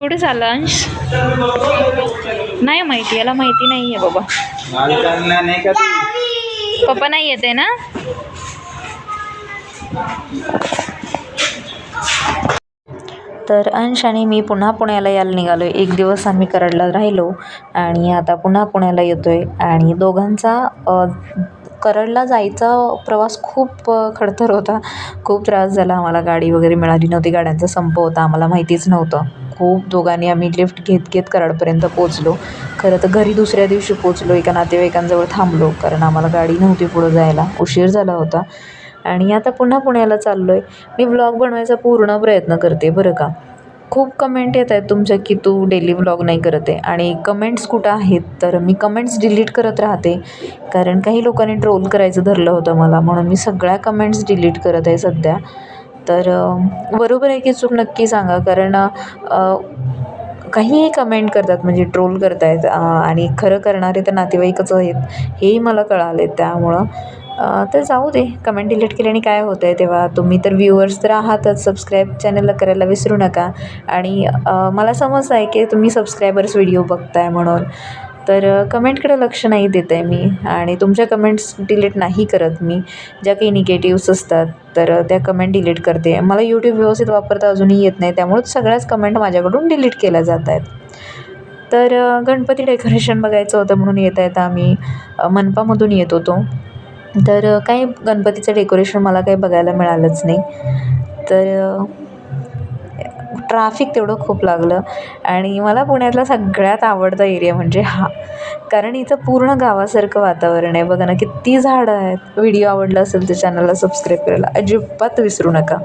कुठे चालला अंश? नाही माहिती याला माहिती नाही आहे बाबा पप्पा नाही येते ना? तर अंश आणि मी पुन्हा पुण्याला यायला निघालो एक दिवस आम्ही कराडला राहिलो आणि आता पुन्हा पुण्याला येतो आहे आणि दोघांचा कराडला जायचा प्रवास खूप खडतर होता. खूप त्रास झाला. आम्हाला गाडी वगैरे मिळाली नव्हती. गाड्यांचा संप होता. आम्हाला माहितीच नव्हतं. खूप दोघांनी आम्ही लिफ्ट घेत घेत कराडपर्यंत पोचलो खरं तर घरी दुसऱ्या दिवशी पोचलो एका नातेवाईकांजवळ थांबलो कारण आम्हाला गाडी नव्हती पुढं जायला. उशीर झाला होता. आणि आता पुन्हा पुण्याला चाललो आहे मी व्लॉग बनवायचा पूर्ण प्रयत्न करते बरं का? खूप कमेंट येत आहेत तुमच्या की तू डेली व्लॉग नाही करत आहे. आणि कमेंट्स कुठं आहेत? तर मी कमेंट्स डिलीट करत राहते. कारण काही लोकांनी ट्रोल करायचं धरलं होतं मला म्हणून मी सगळ्या कमेंट्स डिलीट करत आहे सध्या. तर बरोबर आहे की चूक नक्की सांगा. कारण काहीही कमेंट करतात म्हणजे ट्रोल करतायत आहेत आणि खरं करणारे तर नातेवाईकच आहेत हेही मला कळाले त्यामुळं. तर जाऊ दे कमेंट डिलीट केल्याने काय होतं आहे तेव्हा. तुम्ही तर व्ह्युअर्स तर आहातच सबस्क्राईब चॅनलला करायला विसरू नका. आणि मला समज आहे की तुम्ही सबस्क्रायबर्स व्हिडिओ बघताय म्हणून. तर कमेंटकडे लक्ष नाही देत आहे मी आणि तुमच्या कमेंट्स डिलीट नाही करत मी. ज्या काही निगेटिव्स असतात तर त्या कमेंट डिलीट करते. मला यूट्यूब व्यवस्थित वापरता अजूनही येत नाही त्यामुळेच सगळ्याच कमेंट माझ्याकडून डिलीट केल्या जात आहेत तर गणपती डेकोरेशन बघायचं होतं म्हणून येता येता आम्ही. मनपामधून येत होतो. तर काही गणपतीचं डेकोरेशन मला काही बघायला मिळालंच नाही. तर ट्राफिक तेवढं खूप लागलं. आणि मला पुण्यातला सगळ्यात आवडता एरिया म्हणजे हा. कारण इथं पूर्ण गावासारखं वातावरण आहे. बघा ना किती झाडं आहेत. व्हिडिओ आवडला असेल तर चॅनलला सबस्क्राईब करायला. अजिबात विसरू नका.